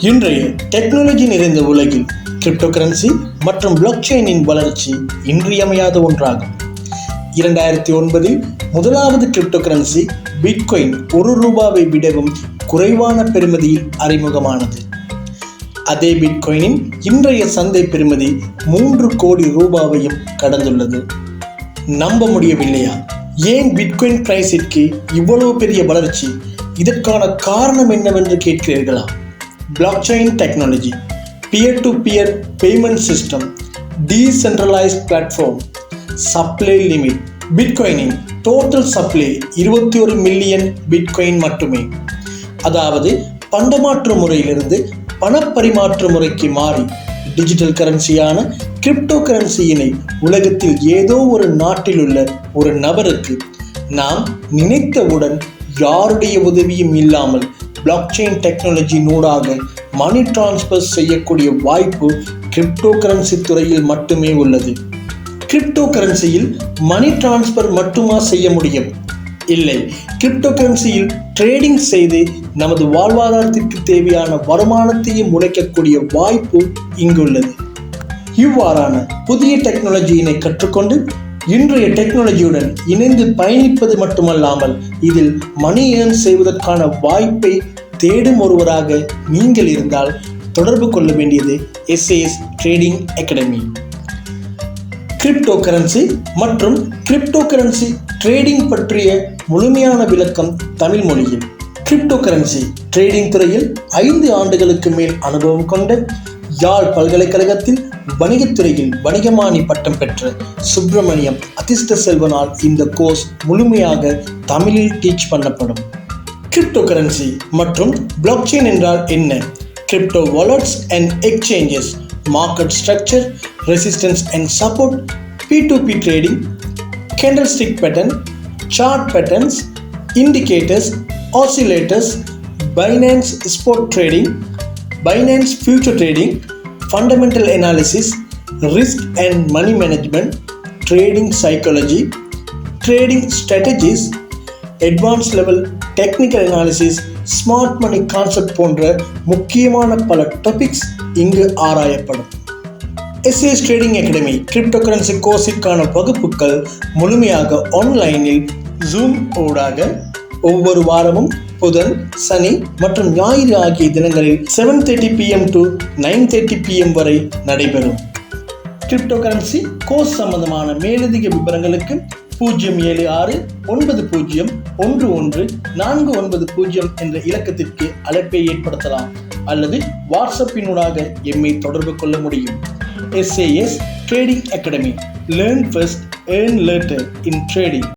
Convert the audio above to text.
இன்றைய டெக்னாலஜி நிறைந்த உலகில் கிரிப்டோ கரன்சி மற்றும் பிளாக்செயினின் வளர்ச்சி இன்றியமையாத ஒன்றாகும். இரண்டாயிரத்தி ஒன்பதில் முதலாவது கிரிப்டோ கரன்சி பிட்கொயின் ஒரு ரூபாவை விடவும் குறைவான பெறுமதியில் அறிமுகமானது. அதே பிட்கொயினின் இன்றைய சந்தை பெறுமதி மூன்று கோடி ரூபாவையும் கடந்துள்ளது. நம்ப முடியவில்லையா? ஏன் பிட்கொயின் பிரைஸிற்கு இவ்வளவு பெரிய வளர்ச்சி? இதற்கான காரணம் என்னவென்று கேட்கிறீர்களா? Blockchain technology peer to peer payment system decentralized platform supply limit பிட்காயினின் டோட்டல் சப்ளை இருபத்தி ஒரு மில்லியன் பிட்காயின் மட்டுமே. அதாவது பண்டமாற்று முறையிலிருந்து பணப்பரிமாற்று முறைக்கு மாறி டிஜிட்டல் கரன்சியான கிரிப்டோ கரன்சியினை உலகத்தில் ஏதோ ஒரு நாட்டில் உள்ள ஒரு நபருக்கு நாம் நினைத்தவுடன் யாருடைய உதவியும் இல்லாமல் பிளாக்செயின் டெக்னாலஜி நூடாக மணி டிரான்ஸ்ஃபர் செய்யக்கூடிய வாய்ப்பு கிரிப்டோ கரன்சி துறையில் மட்டுமே உள்ளது. கிரிப்டோ கரன்சியில் மணி டிரான்ஸ்ஃபர் மட்டுமா செய்ய முடியும்? இல்லை. கிரிப்டோ கரன்சியில் ட்ரேடிங் செய்து நமது வாழ்வாதாரத்திற்கு தேவையான வருமானத்தையும் உழைக்கக்கூடிய வாய்ப்பு இங்குள்ளது. இவ்வாறான புதிய டெக்னாலஜியினை கற்றுக்கொண்டு இன்றைய டெக்னாலஜியுடன் இணைந்து பயணிப்பது மட்டுமல்லாமல் இதில் மணி ஏர்ன் செய்வதற்கான வாய்ப்பை தேடும் ஒருவராக நீங்கள் இருந்தால் தொடர்பு கொள்ள வேண்டியது SAS trading academy crypto currency மற்றும் கிரிப்டோ கரன்சி ட்ரேடிங் பற்றிய முழுமையான விளக்கம் தமிழ் மொழியில். கிரிப்டோ கரன்சி ட்ரேடிங் துறையில் ஐந்து ஆண்டுகளுக்கு மேல் அனுபவம் கொண்ட யாழ் பல்கலைக்கழகத்தில் வணிகத்துறையில் வணிகமானி பட்டம் பெற்ற சுப்பிரமணியம் அதிர்ஷ்ட செல்வனால் இந்த கோர்ஸ் முழுமையாக தமிழில் டீச் பண்ணப்படும். கிரிப்டோ கரன்சி மற்றும் பிளாக்செயின் என்றால் என்ன? Crypto wallets and exchanges market structure resistance and support P to P trading candle stick pattern chart patterns indicators oscillators Binance sport trading Binance future trading fundamental analysis risk and money management trading psychology trading strategies advance level technical analysis smart money concept போன்ற முக்கியமான பல topics இங்கு ஆராயப்படும் SAS trading academy crypto currency கோர்ஸிற்கான வகுப்புகள் முழுமையாக ஆன்லைனில் zoom ஊடாக ஒவ்வொரு வாரமும் புதன் சனி மற்றும் ஞாயிறு ஆகிய தினங்களில் seven thirty PM to nine thirty PM வரை நடைபெறும். கிரிப்டோ கரன்சி கோர்ஸ் சம்பந்தமான மேலதிக விவரங்களுக்கு பூஜ்ஜியம் ஏழு ஆறு ஒன்பது பூஜ்ஜியம் ஒன்று ஒன்று நான்கு ஒன்பது பூஜ்ஜியம் என்ற இலக்கத்திற்கு அழைப்பை ஏற்படுத்தலாம் அல்லது வாட்ஸ்அப்பினூடாக எம்மை தொடர்பு கொள்ள முடியும். SAS trading academy learn first earn later in trading